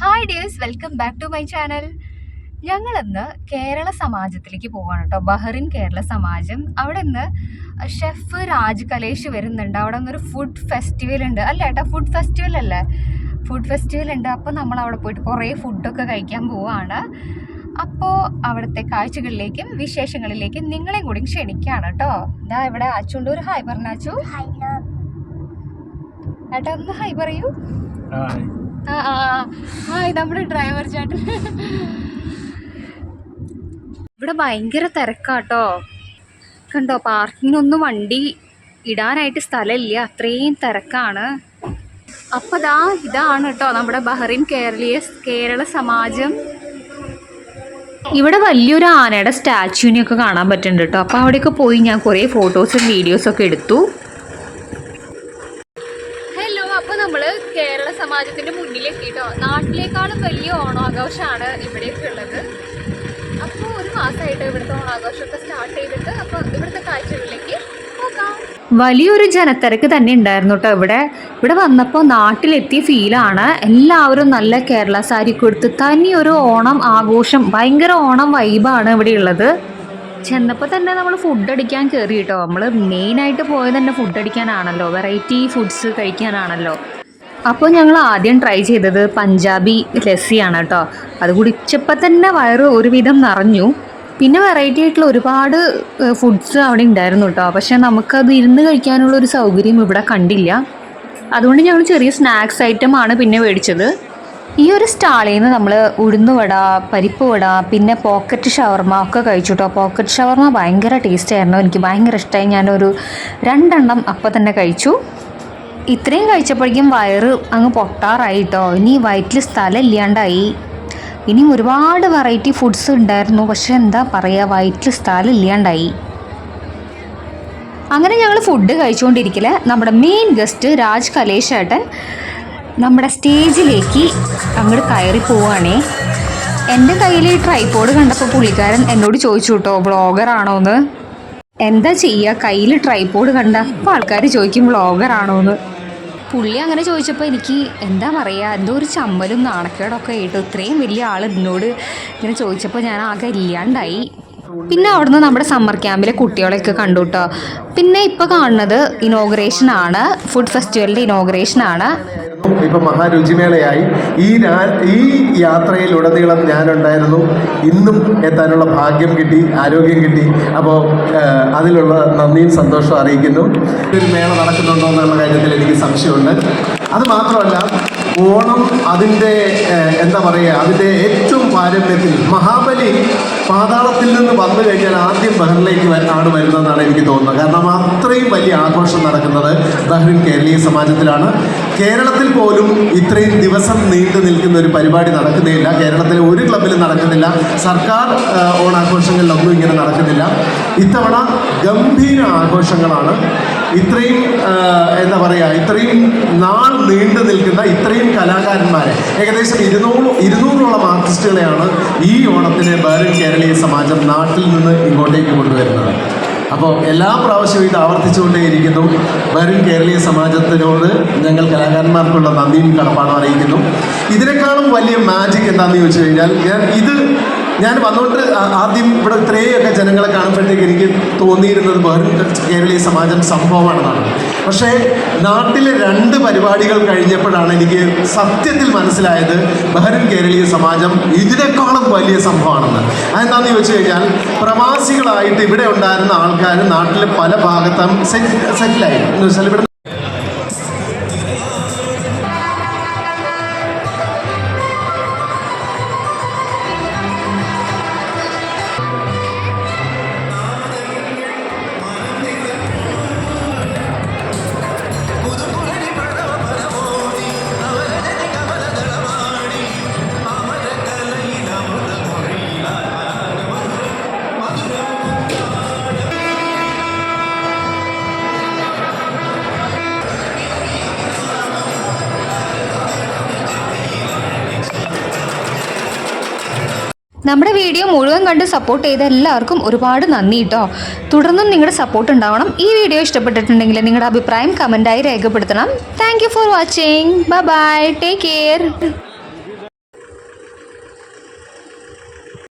Hi dears welcome back to my channel ഞങ്ങളിന്ന് കേരള സമാജത്തിലേക്ക് പോവാണ് കേട്ടോ. ബഹറിൻ കേരള സമാജം. അവിടെ നിന്ന് ഷെഫ് രാജ് കലേഷ് വരുന്നുണ്ട്. അവിടെ നിന്നൊരു ഫുഡ് ഫെസ്റ്റിവൽ ഉണ്ട്. അല്ല ഏട്ടാ? ഫുഡ് ഫെസ്റ്റിവൽ അല്ലേ? ഫുഡ് ഫെസ്റ്റിവൽ ഉണ്ട്. അപ്പോൾ നമ്മൾ അവിടെ പോയിട്ട് കുറേ ഫുഡൊക്കെ കഴിക്കാൻ പോവാണ്. അപ്പോൾ അവിടുത്തെ കാഴ്ചകളിലേക്കും വിശേഷങ്ങളിലേക്കും നിങ്ങളെയും കൂടി ക്ഷണിക്കുകയാണ് കേട്ടോ. ഇതാ ഇവിടെ അച്ചുണ്ട്. ഒരു ഹായ് പറഞ്ഞാച്ചു ഏട്ടാ ഒന്ന് ഹായ് പറയൂ. ആ ആ ആ. ഹായ് നമ്മുടെ ഡ്രൈവർ ചേട്ടൻ. ഇവിടെ ഭയങ്കര തിരക്കാട്ടോ. കണ്ടോ പാർക്കിങ്ങിനൊന്നും വണ്ടി ഇടാനായിട്ട് സ്ഥലമില്ല. അത്രയും തിരക്കാണ്. അപ്പോൾ ദാ ഇതാണ് കേട്ടോ നമ്മുടെ ബഹ്റിൻ കേരളീയ കേരള സമാജം. ഇവിടെ വലിയൊരു ആനയുടെ സ്റ്റാച്യൂനെയൊക്കെ കാണാൻ പറ്റുന്നുണ്ട് കേട്ടോ. അപ്പോൾ അവിടെയൊക്കെ പോയി ഞാൻ കുറേ ഫോട്ടോസും വീഡിയോസൊക്കെ എടുത്തു. ഹലോ അപ്പോൾ നമ്മൾ കേരള സമാജത്തിന്റെ മുന്നിലെത്തി കേട്ടോ നാട്ടിലേക്കാളും വലിയ ഓണാഘോഷമാണ് ഇവിടെയൊക്കെ ഉള്ളത്. സ്റ്റാർട്ട് ചെയ്തിട്ട്. അപ്പോൾ വലിയൊരു ജനത്തിരക്ക് തന്നെ ഉണ്ടായിരുന്നു കേട്ടോ ഇവിടെ. ഇവിടെ വന്നപ്പോൾ നാട്ടിലെത്തിയ ഫീലാണ് എല്ലാവരും നല്ല കേരള സാരി കൊടുത്ത് തനി ഒരു ഓണം ആഘോഷം ഭയങ്കര ഓണം വൈബാണ് ഇവിടെ ഉള്ളത്. ചെന്നപ്പോൾ തന്നെ നമ്മൾ ഫുഡ് അടിക്കാൻ കയറി കേട്ടോ. നമ്മൾ മെയിനായിട്ട് പോയത് തന്നെ ഫുഡ് അടിക്കാനാണല്ലോ. വെറൈറ്റി ഫുഡ്സ് കഴിക്കാനാണല്ലോ. അപ്പോൾ ഞങ്ങൾ ആദ്യം ട്രൈ ചെയ്തത് പഞ്ചാബി ലസ്സിയാണ് കേട്ടോ. അത് കുടിച്ചപ്പോൾ തന്നെ വയറ് ഒരുവിധം നിറഞ്ഞു. പിന്നെ വെറൈറ്റി ആയിട്ടുള്ള ഒരുപാട് ഫുഡ്സ് അവിടെ ഉണ്ടായിരുന്നു കേട്ടോ പക്ഷെ നമുക്കത് ഇരുന്ന് കഴിക്കാനുള്ള ഒരു സൗകര്യം ഇവിടെ കണ്ടില്ല. അതുകൊണ്ട് ഞങ്ങൾ ചെറിയ സ്നാക്സ് ഐറ്റം ആണ് പിന്നെ മേടിച്ചത്. ഈ ഒരു സ്റ്റാളിൽ നിന്ന് നമ്മൾ ഉഴുന്നുവട പരിപ്പ് വട പിന്നെ പോക്കറ്റ് ഷവർമ ഒക്കെ കഴിച്ചു കേട്ടോ പോക്കറ്റ് ഷവർമ ഭയങ്കര ടേസ്റ്റ് ആയിരുന്നു. എനിക്ക് ഭയങ്കര ഇഷ്ടമായി ഞാനൊരു രണ്ടെണ്ണം അപ്പം തന്നെ കഴിച്ചു. ഇത്രയും കഴിച്ചപ്പോഴേക്കും വയറ് അങ്ങ് പൊട്ടാറായി കേട്ടോ ഇനി വയറ്റിൽ സ്ഥലം ഇല്ലാണ്ടായി. ഇനിയും ഒരുപാട് വെറൈറ്റി ഫുഡ്സ് ഉണ്ടായിരുന്നു. പക്ഷെ എന്താ പറയുക വയറ്റിൽ സ്ഥലം ഇല്ലാണ്ടായി. അങ്ങനെ ഞങ്ങൾ ഫുഡ് കഴിച്ചുകൊണ്ടിരിക്കില്ല നമ്മുടെ മെയിൻ ഗസ്റ്റ് രാജ് കലേഷ് നമ്മുടെ സ്റ്റേജിലേക്ക് അങ്ങോട്ട് കയറി പോവുകയാണേ എന്റെ കയ്യിൽ ഈ ട്രൈപോഡ് കണ്ടപ്പോൾ പുള്ളിക്കാരൻ എന്നോട് ചോദിച്ചു കേട്ടോ വ്ളോഗർ ആണോ എന്ന് എന്താ ചെയ്യുക കയ്യിൽ ട്രൈപോഡ് കണ്ട? അപ്പോൾ ആൾക്കാർ ചോദിക്കും വ്ളോഗർ ആണോ എന്ന് പുള്ളി അങ്ങനെ ചോദിച്ചപ്പോൾ എനിക്ക് എന്താ പറയുക എന്തോ ഒരു ചമ്മലും നാണക്കേടൊക്കെ ആയിട്ട് ഇത്രയും വലിയ ആൾ എന്നോട് ഇങ്ങനെ ചോദിച്ചപ്പോൾ ഞാൻ ആകെ ഇല്ലാണ്ടായി. പിന്നെ അവിടുന്ന് നമ്മുടെ സമ്മർ ക്യാമ്പിലെ കുട്ടികളെയൊക്കെ കണ്ടു കേട്ടോ പിന്നെ ഇപ്പോൾ കാണുന്നത് ഇനോഗ്രേഷൻ ആണ് ഫുഡ് ഫെസ്റ്റിവലിന്റെ ഇനോഗ്രേഷൻ ആണ്. ഇപ്പൊ മഹാരുചിമേളയായി. ഈ ഈ യാത്രയിലുടനീളം ഞാനുണ്ടായിരുന്നു. ഇന്നും എത്താനുള്ള ഭാഗ്യം കിട്ടി ആരോഗ്യം കിട്ടി. അപ്പോൾ അതിലുള്ള നന്ദിയും സന്തോഷവും അറിയിക്കുന്നു. ഒരു മേള നടക്കുന്നുണ്ടോ എന്നുള്ള കാര്യത്തിൽ എനിക്ക് സംശയമുണ്ട്. അത് മാത്രമല്ല ഓണം അതിന്റെ എന്താ പറയുക അതിന്റെ ഏറ്റവും പാരമ്പര്യത്തിൽ മഹാബലി പാതാളത്തിൽ നിന്ന് വന്നു കഴിഞ്ഞാൽ ആദ്യം ബഹ്റിലേക്ക് ആണ് വരുന്നതെന്നാണ് എനിക്ക് തോന്നുന്നത്. കാരണം അത്രയും വലിയ ആഘോഷം നടക്കുന്നത് ബഹ്റിൻ കേരളീയ സമാജത്തിലാണ്. കേരളത്തിൽ പോലും ഇത്രയും ദിവസം നീണ്ടു നിൽക്കുന്ന ഒരു പരിപാടി നടക്കുന്നില്ല കേരളത്തിലെ ഒരു ക്ലബിലും നടക്കുന്നില്ല. സർക്കാർ ഓണാഘോഷങ്ങളിലൊന്നും ഇങ്ങനെ നടക്കുന്നില്ല. ഇത്തവണ ഗംഭീര ആഘോഷങ്ങളാണ്. ഇത്രയും എന്താ പറയുക ഇത്രയും നാൾ നീണ്ടു നിൽക്കുന്ന ഇത്രയും കലാകാരന്മാരെ ഏകദേശം ഇരുന്നൂറ് ഇരുന്നൂറോളം ആർട്ടിസ്റ്റുകളെയാണ് ഈ ഓണത്തിന് ബഹ്റിൻ കേരളീയ സമാജം നാട്ടിൽ നിന്ന് ഇങ്ങോട്ടേക്ക് കൊണ്ടുവരുന്നത്. അപ്പോൾ എല്ലാ പ്രാവശ്യവും ഇത് ആവർത്തിച്ചുകൊണ്ടേയിരിക്കുന്നു. വരും കേരളീയ സമാജത്തിനോട് ഞങ്ങൾ കലാകാരന്മാർക്കുള്ള നന്ദിയും കടപ്പാടും അറിയിക്കുന്നു. ഇതിനേക്കാളും വലിയ മാജിക് എന്താണെന്ന് ചോദിച്ചു കഴിഞ്ഞാൽ ഇത് ഞാൻ വന്നുകൊണ്ട് ആദ്യം ഇവിടെ ഇത്രയൊക്കെ ജനങ്ങളെ കാണുമ്പോഴത്തേക്ക് എനിക്ക് തോന്നിയിരുന്നത് ബഹ്റിൻ കേരളീയ സമാജം സംഭവമാണെന്നാണ്. പക്ഷേ നാട്ടിലെ രണ്ട് പരിപാടികൾ കഴിഞ്ഞപ്പോഴാണ് എനിക്ക് സത്യത്തിൽ മനസ്സിലായത് ബഹ്റിൻ കേരളീയ സമാജം ഇതിനേക്കാളും വലിയ സംഭവമാണെന്ന്. അതെന്താണെന്ന് ചോദിച്ചു കഴിഞ്ഞാൽ പ്രവാസികളായിട്ട് ഇവിടെ ഉണ്ടായിരുന്ന ആൾക്കാർ നാട്ടിലെ പല ഭാഗത്തും സെറ്റ് സെറ്റിലായി എന്ന് വെച്ചാൽ ഇവിടെ നമ്മുടെ വീഡിയോ മുഴുവൻ കണ്ട് സപ്പോർട്ട് ചെയ്ത എല്ലാവർക്കും ഒരുപാട് നന്ദി കേട്ടോ തുടർന്നും നിങ്ങളുടെ സപ്പോർട്ട് ഉണ്ടാവണം. ഈ വീഡിയോ ഇഷ്ടപ്പെട്ടിട്ടുണ്ടെങ്കിൽ നിങ്ങളുടെ അഭിപ്രായം കമന്റായി രേഖപ്പെടുത്തണം. Thank for watching bye bye take care